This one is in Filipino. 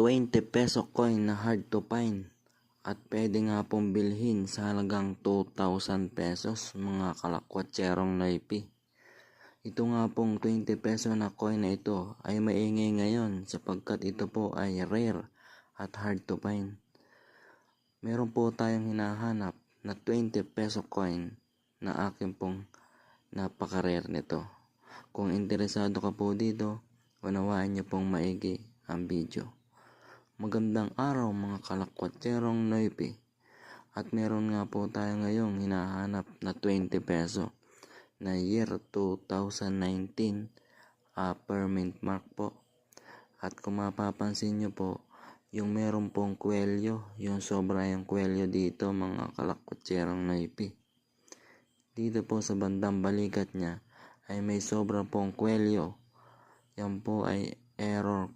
20 peso coin na hard to find at pwede nga pong bilhin sa halagang 2,000 pesos mga kalakwatserong naipi. Ito nga pong 20 peso na coin na ito ay maingay ngayon sapagkat ito po ay rare at hard to find. Meron po tayong hinahanap na 20 peso coin na akin pong napaka-rare nito. Kung interesado ka po dito, unawaan niyo pong maigi ang video. Magandang araw mga kalakwatserong noipi. At meron nga po tayo ngayong hinahanap na 20 peso na year 2019 upper mint mark po. At kung mapapansin nyo po, yung meron pong kwelyo, yung sobra yung kwelyo dito mga kalakwatserong noipi. Dito po sa bandang balikat niya ay may sobra pong kwelyo. Yan po ay error